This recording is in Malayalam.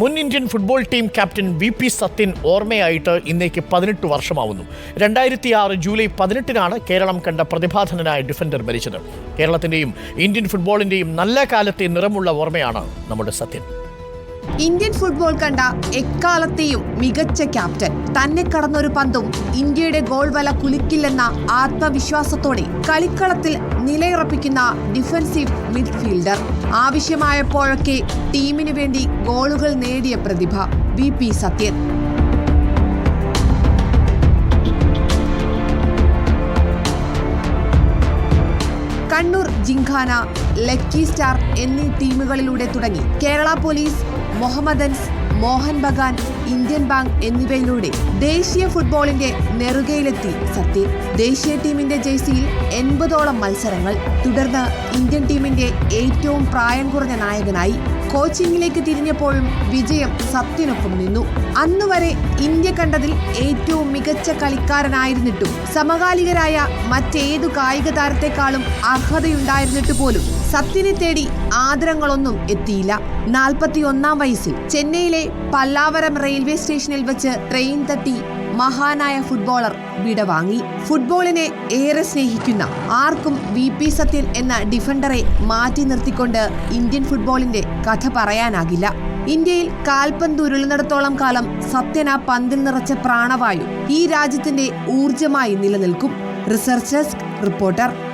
മുൻ Indian football team captain V P Sathyan ഓർമ്മയായിട്ട് ഇന്നേക്ക് പതിനെട്ട് വർഷമാവുന്നു. രണ്ടായിരത്തി ആറ് ജൂലൈ പതിനെട്ടിനാണ് കേരളം കണ്ട പ്രതിഭാധനനായ ഡിഫൻഡർ മരിച്ചത്. കേരളത്തിന്റെയും ഇന്ത്യൻ ഫുട്ബോളിന്റെയും നല്ല കാലത്തെ നിറമുള്ള ഓർമ്മയാണ് നമ്മുടെ സത്യൻ. ഇന്ത്യൻ ഫുട്ബോൾ കണ്ട എക്കാലത്തെയും മികച്ച ക്യാപ്റ്റൻ. തന്നെ കടന്നൊരു പന്തും ഇന്ത്യയുടെ ഗോൾ വല കുലിക്കില്ലെന്ന ആത്മവിശ്വാസത്തോടെ കളിക്കളത്തിൽ നിലയുറപ്പിക്കുന്ന ഡിഫൻസീവ് മിഡ്ഫീൽഡർ. ആവശ്യമായപ്പോഴൊക്കെ ടീമിനു വേണ്ടി ഗോളുകൾ നേടിയ പ്രതിഭ V P Sathyan. Kannur Gymkhana Lucky Star എന്നീ ടീമുകളിലൂടെ തുടങ്ങി. Kerala Police Mohammedans Mohun Bagan Indian Bank എന്നിവയിലൂടെ ദേശീയ ഫുട്ബോളിന്റെ നെറുകയിലെത്തി. സത്യൻ ദേശീയ ടീമിന്റെ ജേഴ്സിയിൽ എൺപതോളം മത്സരങ്ങൾ. തുടർന്ന് ഇന്ത്യൻ ടീമിന്റെ ഏറ്റവും പ്രായം കുറഞ്ഞ നായകനായി കോച്ചിങ്ങിലേക്ക് തിരിഞ്ഞപ്പോഴും വിജയം സത്യനൊപ്പം നിന്നു. അന്നുവരെ ഇന്ത്യ കണ്ടതിൽ ഏറ്റവും മികച്ച കളിക്കാരനായിരുന്നിട്ടും സമകാലികരായ മറ്റേതു കായിക താരത്തെക്കാളും അർഹതയുണ്ടായിരുന്നിട്ട് പോലും സത്യനെ തേടി ആദരങ്ങളൊന്നും എത്തിയില്ല. നാൽപ്പത്തി ഒന്നാം വയസ്സിൽ ചെന്നൈയിലെ പല്ലാവരം റെയിൽവേ സ്റ്റേഷനിൽ വെച്ച് ട്രെയിൻ തട്ടി മഹാനായ ഫുട്ബോളർ വിടവാങ്ങി. ഫുട്ബോളിനെ ഏറെ സ്നേഹിക്കുന്ന ആർക്കും വി പി സത്യൻ എന്ന ഡിഫൻഡറെ മാറ്റി നിർത്തിക്കൊണ്ട് ഇന്ത്യൻ ഫുട്ബോളിന്റെ കഥ പറയാനാകില്ല. ഇന്ത്യയിൽ കാൽപന്ത് ഉരുളുന്നിടത്തോളം കാലം സത്യൻ ആ പന്തിൽ നിറച്ച പ്രാണവായു ഈ രാജ്യത്തിന്റെ ഊർജമായി നിലനിൽക്കും. Researchers reporter.